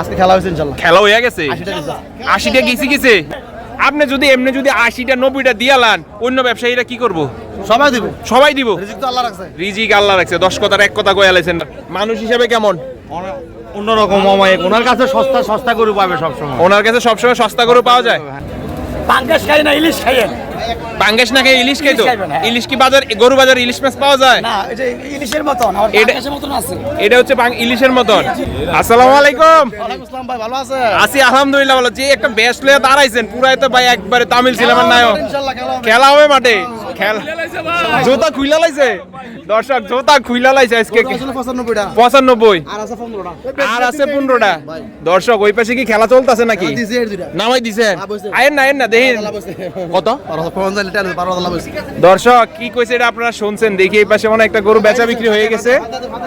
আজকে খেলা হয়েছে ইনশাল্লাহ। খেলা হয়ে গেছে? আশিটা গেছে গেছে? আপনি যদি এমনি যদি আশিটা নব্বইটা দিয়ালান অন্য ব্যবসায়ীরা কি করব? সবাই দিব। সবাই দিব? রিজিক তো আল্লাহ রাখছে। রিজিক আল্লাহ রাখছে। দশ কথার এক কথা কয়ে আলাইছেন। মানুষ হিসাবে কেমন? অন্যরকম অমায়িক। ওনার কাছে সস্তা সস্তা করে পাবে সবসময়। ওনার কাছে সবসময় সস্তা করে পাওয়া যায়। পাঙ্কাশ খাই না ইলিশ খাইয়েন পাঙ্গেশ না খেয়ে ইলিশ খাই তো ইলিশ হ্যাঁ। ইলিশ কি বাজার গরু বাজার ইলিশ মাছ পাওয়া যায়? না এটা ইলিশের মতন আর এটা- পাঙ্কাশের মতন আছে। এটা হচ্ছে ইলিশের মতন। আসসালামু আলাইকুম। ওয়ালাইকুম আসসালাম ভাই ভালো আছে আছি আলহামদুলিল্লাহ ভালো। যে একটা বেস্ট লয়ে দাঁড়াইছেন পুরাই তো ভাই একবারে তামিল সিনেমার নায়ক। খেলা হবে। খেলা হবে মাঠে। খেলা জোতা খুইলা লাইছে? দর্শক জোতা খুইলা লাইছে আজকে গরু আসলে 95 টা। পঁচানব্বই। আর আছে 15 টা। আর আছে পনেরোটা। দর্শক ওই পাশে কি খেলা চলতেছে নাকি? দিছে নামাই দিছেন? আয়েন না আয়েন না দেখি। কত? দর্শক কি কইছে এটা আপনারা শুনছেন? দেখি এই পাশে মনে একটা গরু বেচা বিক্রি হয়ে গেছে।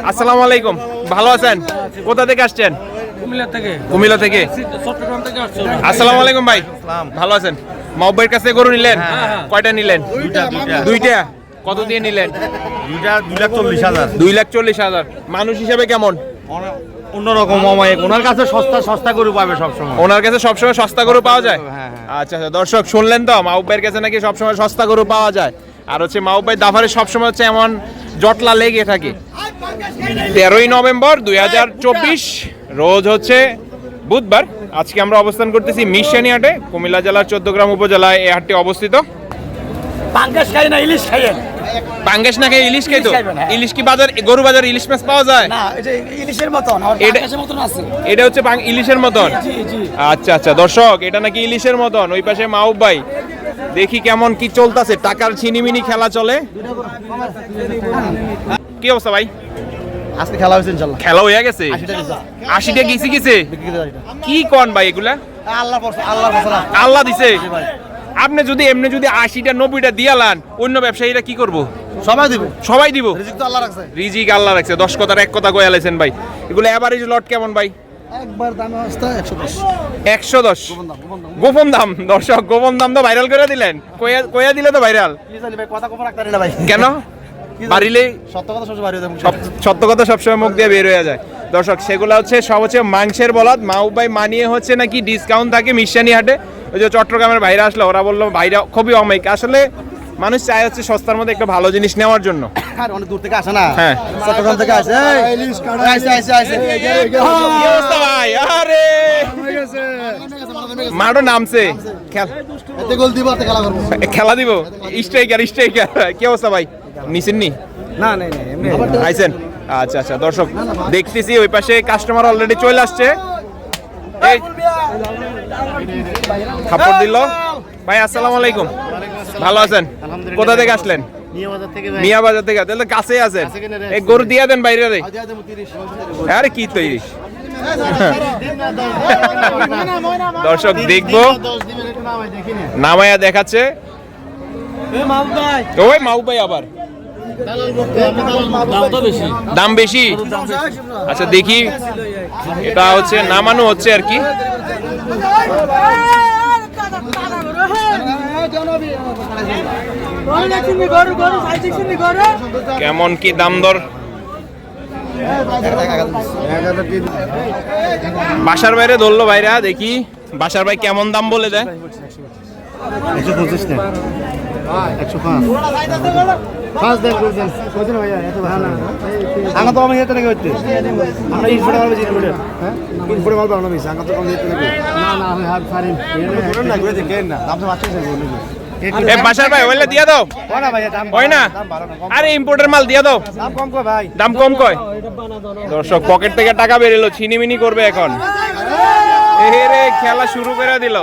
আসসালামু আলাইকুম। ভালো আছেন? কোথা থেকে আসছেন? কুমিল্লা থেকে। কুমিল্লা থেকে? চট্টগ্রাম থেকে আসসালামু আলাইকুম ভাই। ভালো আছেন? কাছে গরু নিলেন? কয়টা নিলেন? দুইটা কত দিয়ে নিলেন? দুইটা দুই লাখ চল্লিশ হাজার। দুই লাখ চল্লিশ হাজার। মানুষ হিসাবে কেমন? অন্যরকম অমায়িক। ওনার কাছে সস্তা সস্তা গরু পাবে সবসময়। ওনার কাছে সবসময় সস্তা গরু পাওয়া যায়? হ্যাঁ, আচ্ছা আচ্ছা দর্শক, শুনলেন তো? মাহবের কাছে নাকি সবসময় সস্তা গরু পাওয়া যায়। আর হচ্ছে মাহবাই দাফারে সবসময় হচ্ছে এমন জটলা লেগে থাকে। তেরোই নভেম্বর দুই হাজার চব্বিশ, রোজ হচ্ছে বুধবার। আজকে আমরা অবস্থান করতেছি মিশানি হাটে কুমিল্লা জেলার চোদ্দগ্রাম উপজেলায়। এই হাটটি অবস্থিত। পাঙ্কাশ খাই না, ইলিশ খাইয়েন পাঙ্গেশ না খেয়ে ইলিশ খাই তো ইলিশ খাইবেন, হ্যাঁ। ইলিশ কি বাজার গরু বাজার ইলিশ মাছ পাওয়া যায়? না এটা ইলিশের মতন আছে। এটা হচ্ছে ইলিশের মতন? জি জি আচ্ছা আচ্ছা দর্শক এটা নাকি ইলিশের মতন? ওই পাশে মাউব ভাই দেখি কেমন কি চলতেছে। টাকার ছিনিমিনি খেলা চলে। কি অবস্থা ভাই? আজকে খেলা হয়েছে ইনশাল্লাহ। খেলা হয়ে গেছে? আশিটা দিছে। আশিটা গেছি গেছে। কি কন ভাই এগুলা? আল্লাহ আল্লাহ। আল্লাহ দিছে? ভাই। আপনি যদি এমনি যদি আশিটা নব্বইটা দিয়ালান অন্য ব্যবসায়ীরা কি করব? সবাই দিব। সবাই দিব? রিজিক তো আল্লাহ রাখছে। রিজিক আল্লাহ রাখছে। দশ কথার এক কথা কয়ে আলাইছেন ভাই। এগুলো এভারেজ লট কেমন ভাই? একবার দামে একশো দশ। গোপন দাম, দর্শক গোপন দাম তো ভাইরাল করে দিলেন। কয়া কয়া দিলে তো ভাইরাল ভাই, কথা গোপন রাখতে না ভাই। কেন? বাড়িলে সত্য কথা সবসময় মুখে। সব- সত্য কথা সবসময় মুখ দিয়ে বের হয়ে যায়। দর্শক সেগুলো হচ্ছে সব হচ্ছে মাংসের বলাদ। মাউবাই মানিয়ে হচ্ছে নাকি ডিসকাউন্ট থাকে মিশানি হাটে ওই যে চট্টগ্রামের ভাইরা আসলো ওরা বলল ভাইরা খুবই অমায়িক। আসলে মানুষ চাই হচ্ছে সস্তার মধ্যে একটা ভালো জিনিস নেওয়ার জন্য। আর অনেক দূর থেকে আসে না? হ্যাঁ। চট্টগ্রাম থেকে আসে। আইসে, আইসে, আইসে। ভাই? আরে! মাঠও নামছে। খেল- দিব, স্ট্রাইকার স্ট্রাইকার। কি অবস্থা ভাই? নিছেন নি না, না, না, আইছেন? আচ্ছা আচ্ছা দর্শক দেখতেছি ওই পাশে কাস্টমার অলরেডি চলে আসছে। এই খাপড় দিল। ভাই আসসালামু আলাইকুম। ভালো আছেন? কোথা থেকে আসলেন? মিয়া বাজার থেকে তাহলে কাছেই আছেন। এই গরু দিয়া দেন বাইরে রে। আরে কি তৈরি দর্শক দেখব। নামায়া দেখাচ্ছে। ওই মাউ ভাই আবার। দাম বেশি? আচ্ছা দেখি। এটা হচ্ছে নামানো হচ্ছে আর কি। কেমন কি দাম দর? বাসার বাইরে ধরলো ভাইরা দেখি। বাসার ভাই কেমন দাম বলে দেয়? না বাসার ভাই ওইলে দিয়া দাও। হয় না? আরে ইম্পোর্টের মাল দিয়া দাও। দাম কম কয় দর্শক পকেট থেকে টাকা বেরিলো ছিনিমিনি করবে এখন। এরে খেলা শুরু করে দিল।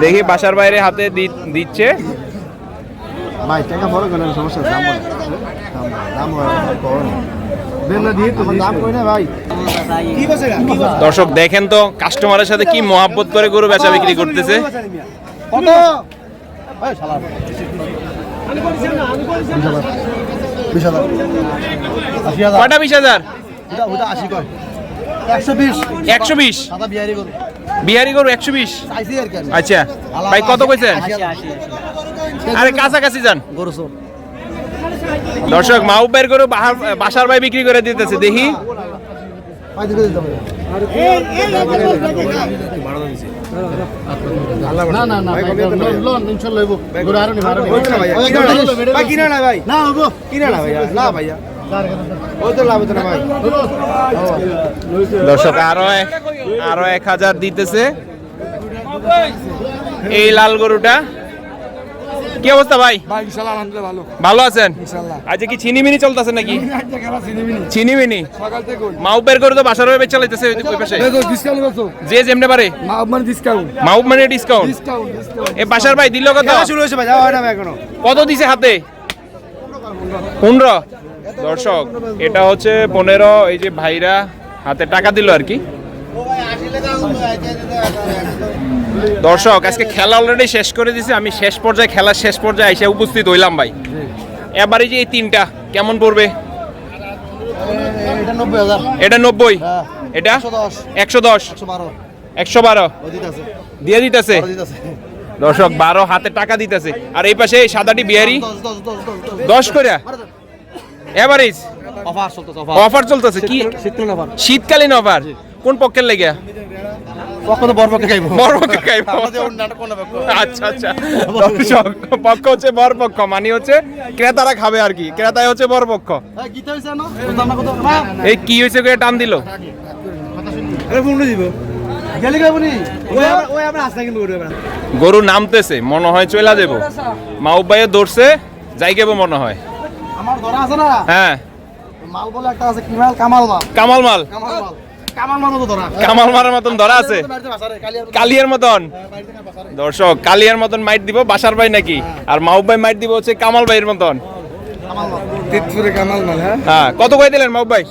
দেখি বাসার বাইরে হাতে দি- দিচ্ছে। ভাই টাকা বড় কেন সমস্যা দাম দাম দর্শক দেখেন তো কাস্টমারের সাথে কি মহাব্বত করে গরু বেচা বিক্রি করতেছে? বিশ হাজার। একশো বিশ। বিহারি গরু। একশো বিশ। আচ্ছা। ভাই কত আশি। আরে কাছাকাছি যান। গরু দর্শক মাউবের গরু বাসার ভাই বিক্রি করে দিতেছে দেখি। দর্শক আরও এক আরও এক হাজার দিতেছে। এই লাল গরুটা। কি অবস্থা ভাই? ভালো। ভালো আছেন? আজকে কি চিনি মিনি চলতেছে নাকি? চিনিমিনি সকাল থেকে মাউপের করে তো বাসার হয়ে চালাইতেছে ওই পাশে। যে যেমনে পারে। মা মানে ডিসকাউন্ট মাউপ মানে ডিসকাউন্ট ডিসকাউন্ট ডিসকাউন্ট এ বাসার ভাই দিল কত শুরু হয়েছে ভাই যাওয়া এখনও। কত দিছে হাতে? পনেরো। দর্শক এটা হচ্ছে পনেরো এই যে ভাইরা হাতে টাকা দিল আর কি। দর্শক আজকে খেলা অলরেডি শেষ করে দিছে। আমি শেষ পর্যায়ে খেলার শেষ পর্যায়ে এসে উপস্থিত হইলাম ভাই। এবারে যে এই তিনটা কেমন পড়বে? এটা 90000 এটা নব্বই? হ্যাঁ। এটা? 110 একশো দশ? 112 একশো বারো? দিয়ে দিতেছে? দর্শক বারো হাতে টাকা দিতেছে। আর এই পাশে এই সাদাটি বিহারি? 10 10 10 10 দশ করে? এভারেজ অফার চলতেছে অফার অফার চলতেছে। কি? শীতকালীন অফার শীতকালীন অফার কোন পক্ষের লেগে পক্ষ তো বড় পক্ষে খাইবো। বড় খাইবো। আমাদের ওর নাটক কোন পক্ষ আচ্ছা আচ্ছা। দর্শক পক্ষ হচ্ছে বড় পক্ষ মানে হচ্ছে ক্রেতারা খাবে আর কি। ক্রেতায় হচ্ছে বড় পক্ষ হ্যাঁ গীতা হইছে না বুঝলাম না কত? না এই কি হয়েছে করে টান দিল? দিব। গরু নামতেছে মনে হয় চলে দেব মাউবাইয়ে দৌড়ছে যাই গেবো মনে হয়। আমার ধরা আছে না? হ্যাঁ। মাল বলে একটা আছে কি মাল কামাল মাল। কামাল মাল। কামাল মাল। কামাল মাল মতো ধরা কামাল মারার মতন ধরা আছে? কালিয়ার কালিয়ার মতন? বাসারে। দর্শক কালিয়ার মতন মাইট দিব বাসার ভাই নাকি? আর মাউব ভাই মাইট দিব হচ্ছে কামাল ভাইয়ের মতন। হ্যাঁ। হ্যাঁ কত করে দিলেন মাউব ভাই?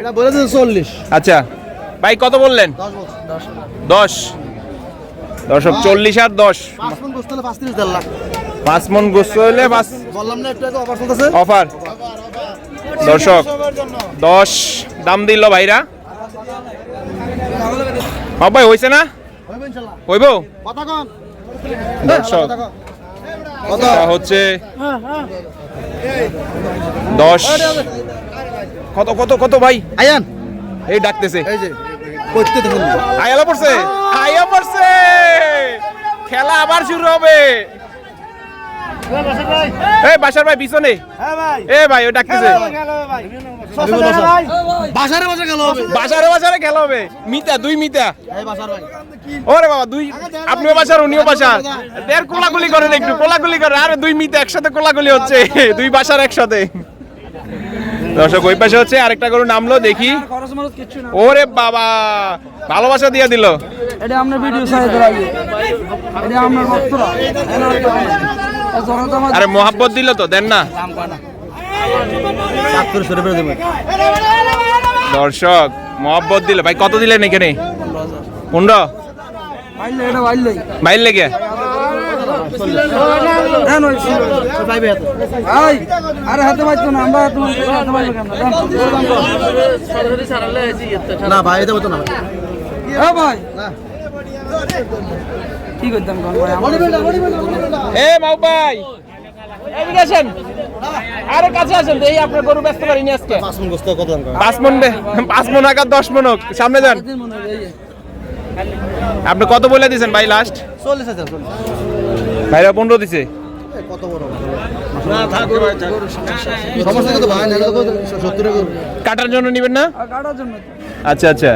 এটা বলেছে 40 আচ্ছা ভাই কত বললেন? 10 বছর 10 দশ। দর্শক চল্লিশ আর দশ। পাঁচ মন পাঁচ মন গোস্ত হলে পাঁচ বললাম না একটু অফার চলতেছে। অফার দর্শক দশ দাম দিল ভাইরা। মাউব ভাই হয়েছে না? হইবে ইনশাআল্লাহ হইব? কথা দর্শক হচ্ছে দশ। কত কত কত ভাই? আয়ান। এই ডাকতেছে। আয়ালা পড়ছে? আয়া পড়ছে! খেলা আবার শুরু হবে। এই বাসার ভাই পিছনে। হ্যাঁ ভাই। এ ভাই ও ডাকতেছে। বাসারে বাসারে বাসারে খেলা হবে। মিতা দুই মিতা। ওরে বাবা দুই আপনিও বাসার উনিও বাসার। দেড় কোলাগুলি করেন একটু কোলাগুলি করে আরে দুই মিতা একসাথে কোলাগুলি হচ্ছে। দুই বাসার একসাথে। দর্শক ওই পাশে হচ্ছে আরেকটা গরু নামলো দেখি। ওরে বাবা ভালোবাসা দিয়ে দিল। এটা ভিডিও সাইজ এটা ভক্তরা আরে মোহাব্বত দিল তো দেন না। দর্শক মোহাব্বত দিল। ভাই কত দিলেন এখানে? পনেরো? বাইর লেগে? না ভাই না। ভাই। না। কি করতাম কোন ভাই? আমার এ মাও ভাই। এদিকে আসেন। আরে কাছে আসেন এই আপনার গরু ব্যস্ত পারিনি আজকে। পাঁচ মন গোস্ত কত দাম পাঁচ মন পাঁচ মন আকার দশ মন হোক। সামনে যান। আপনি কত বলে দিয়েছেন ভাই লাস্ট চল্লিশ হাজার চল্লিশ ভাইরা পনেরো দিছে। কাটার জন্য নিবেন না? আর কাটার জন্য। তো। আচ্ছা আচ্ছা।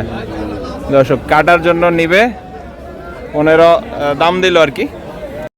দর্শক কাটার জন্য নিবে। আহ, দাম দিল আর কি।